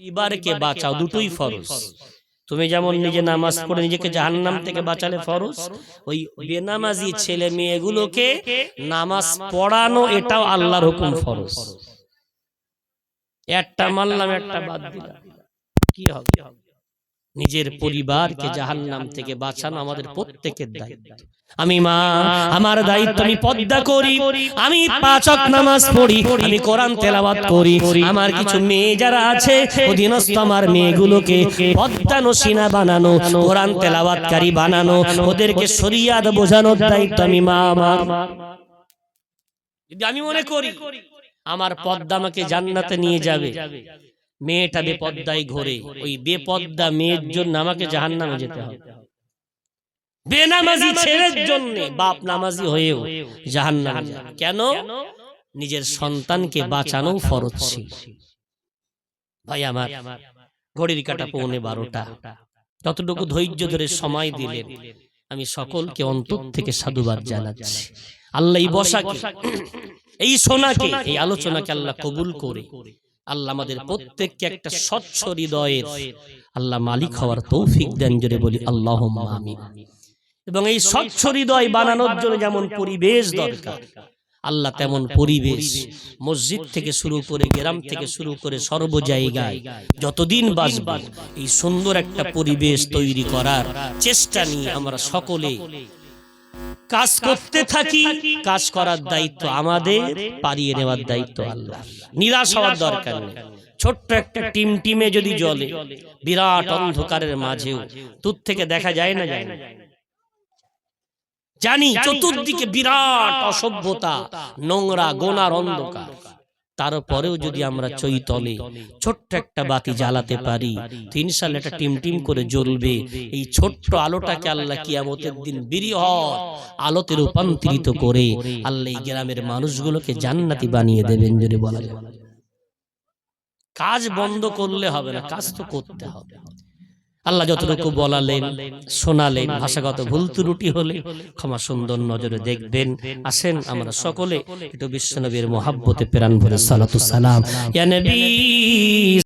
পরিবারকে বাঁচাও দুটোই ফরজ। তুমি যেমন নিজে নামাজ পড়ে নিজেকে জাহান্নাম থেকে বাঁচালে ফরজ ওই বেনামাজি ছেলে মেয়েগুলোকে নামাজ পড়ানো এটাও আল্লাহর হুকুম ফরজ। একটা মানলাম একটা বাদ দিলাম। কি হবে? নিজের পরিবারকে জাহান্নাম থেকে বাঁচানো আমাদের প্রত্যেকের দায়িত্ব। আমি মা আমার দায়িত্ব আমি পদ্মা করি। আমি পাঁচ ওয়াক্ত নামাজ পড়ি। আমি কোরআন তেলাওয়াত করি। আমার কিছু মেয়ে যারা আছে অধীনস্থ আমার মেয়েগুলোকে পদ্মা নসিনা বানানো কোরআন তেলাওয়াতকারী বানানো ওদেরকে শরিয়াত বোঝানোর দায়িত্ব আমি মা আমার। যদি আমি মনে করি আমার পদ্মা আমাকে জান্নাতে নিয়ে যাবে। মেয়েটা বেপদ্দায় ঘোরে। ওই বেপদ্দা মেয়ের জন্য আমাকে জাহান্নামে যেতে হবে। বেনামাজি ছেলের জন্য বাপ নামাজি হয়েও জাহান্নামে যাবে কেন? নিজের সন্তানকে বাঁচানো ফরজ ছিল। ভাই আমার ঘড়ির কাটা পৌনে বারোটা। ততটুকু ধৈর্য ধরে সময় দিলেন আমি সকলকে অন্তর থেকে সাধুবাদ জানাচ্ছি। আল্লাহ এই বসাকে এই সোনাকে এই আলোচনাকে আল্লাহ কবুল করে। আল্লাহ আমাদের প্রত্যেককে একটা স্বচ্ছ হৃদয়ের আল্লাহ মালিক হওয়ার তৌফিক দেন জোরে বলি আল্লাহ আমিন। এবং এই স্বচ্ছ হৃদয় বানানোর জন্য যেমন পরিবেশ দরকার আল্লাহ তেমন পরিবেশ মসজিদ থেকে শুরু করে গ্রাম থেকে শুরু করে সর্ব জায়গায় যতদিন বাঁচব এই সুন্দর একটা পরিবেশ তৈরি করার চেষ্টা নিয়ে আমরা সকলে কাজ করতে থাকি কাজ করার দায়িত্ব আমাদের পারিয়ে নেওয়ার দায়িত্ব আল্লাহ নিরাশ হওয়ার দরকার নেই। ছোট্ট একটা টিম টিমে যদি জলে বিরাট অন্ধকারের মাঝেও দূর থেকে দেখা যায় না যায় না। জানি চতুর্দিকে বিরাট অসভ্যতা নোংরা গোনার অন্ধকার। তারপরেও যদি আমরা চৈতলে ছোট্ট একটা বাতি জ্বালাতে পারি তো সাল এটা টিম টিম করে জ্বলবে এই ছোট্ট আলোটাকে আল্লাহ কিয়ামতের দিন বিরিহ আলোতে রূপান্তরিত করে আল্লাহ এই গ্রামের মানুষগুলোকে জান্নাতি বানিয়ে দেবেন যদি বলা যায়। কাজ বন্ধ করলে হবে না কাজ তো করতে হবে। আল্লাহ যতটুকু বলালেন শোনালেন ভাষাগত ভুল ত্রুটি হলে ক্ষমা সুন্দর নজরে দেখবেন। আসেন আমরা সকলে একটু বিশ্বনবীর মোহাব্বতে প্রাণ ভরে সালাতু সালাম। ইয়া নবী